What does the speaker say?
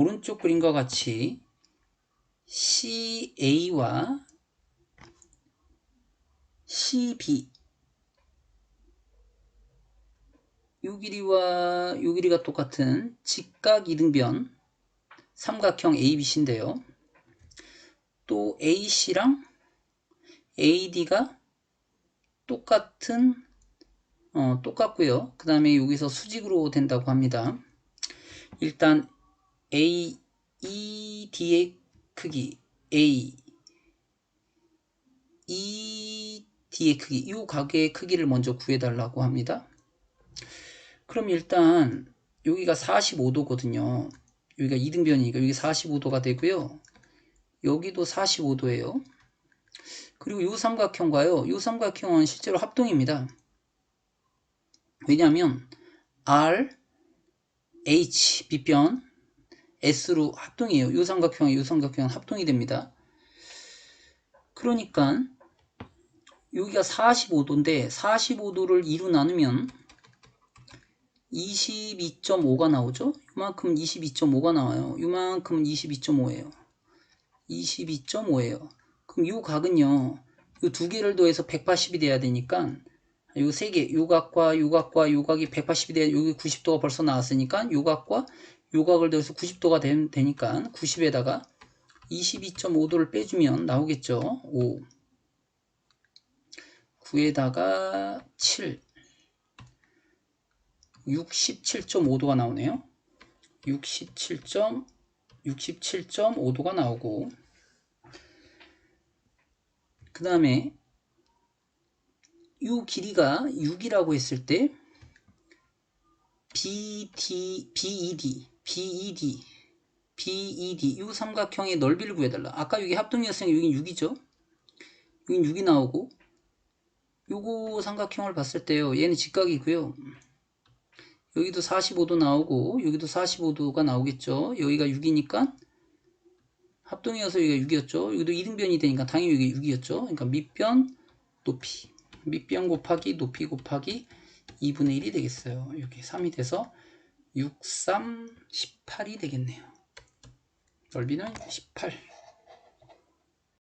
오른쪽 그림과 같이 CA와 CB 요 길이와 요 길이가 똑같은 직각 이등변 삼각형 ABC인데요. 또 AC랑 AD가 똑같은 어, 똑같고요. 그 다음에 여기서 수직으로 된다고 합니다. 일단 AED의 크기 A ED의 크기 이 가게의 크기를 먼저 구해달라고 합니다. 그럼 일단 여기가 45도거든요. 여기가 이등변이니까 여기 45도가 되고요. 여기도 45도예요. 그리고 이 삼각형과요. 이 삼각형은 실제로 합동입니다. 왜냐하면 R, H, B변, S로 합동이에요. 이 삼각형과 이 삼각형은 합동이 됩니다. 그러니까 여기가 45도인데 45도를 2로 나누면 22.5가 나오죠? 이만큼 22.5가 나와요. 이만큼은 22.5예요. 22.5예요. 그럼 이 각은요. 이두 개를 더해서 180이 돼야 되니까 요 세 개, 요 각과 요 각과 요 각이 180이 돼야 여기 90도가 벌써 나왔으니까 요 각과 요 각을 더해서 90도가 되, 되니까 90에다가 22.5도를 빼주면 나오겠죠. 5 9에다가 7 67.5도가 나오네요. 67. 67.5도가 나오고 그 다음에 이 길이가 6이라고 했을 때 BD, BED, BED, BED 이 삼각형의 넓이를 구해달라. 아까 여기 합동이었으니까 여기 6이죠. 여기 6이 나오고 요거 삼각형을 봤을 때요. 얘는 직각이고요. 여기도 45도 나오고 여기도 45도가 나오겠죠. 여기가 6이니까 합동이어서 여기가 6이었죠. 여기도 이등변이 되니까 당연히 여기 6이었죠. 그러니까 밑변 높이 밑변 곱하기 높이 곱하기 2분의 1이 되겠어요. 이렇게 3이 돼서 6, 3, 18이 되겠네요. 넓이는 18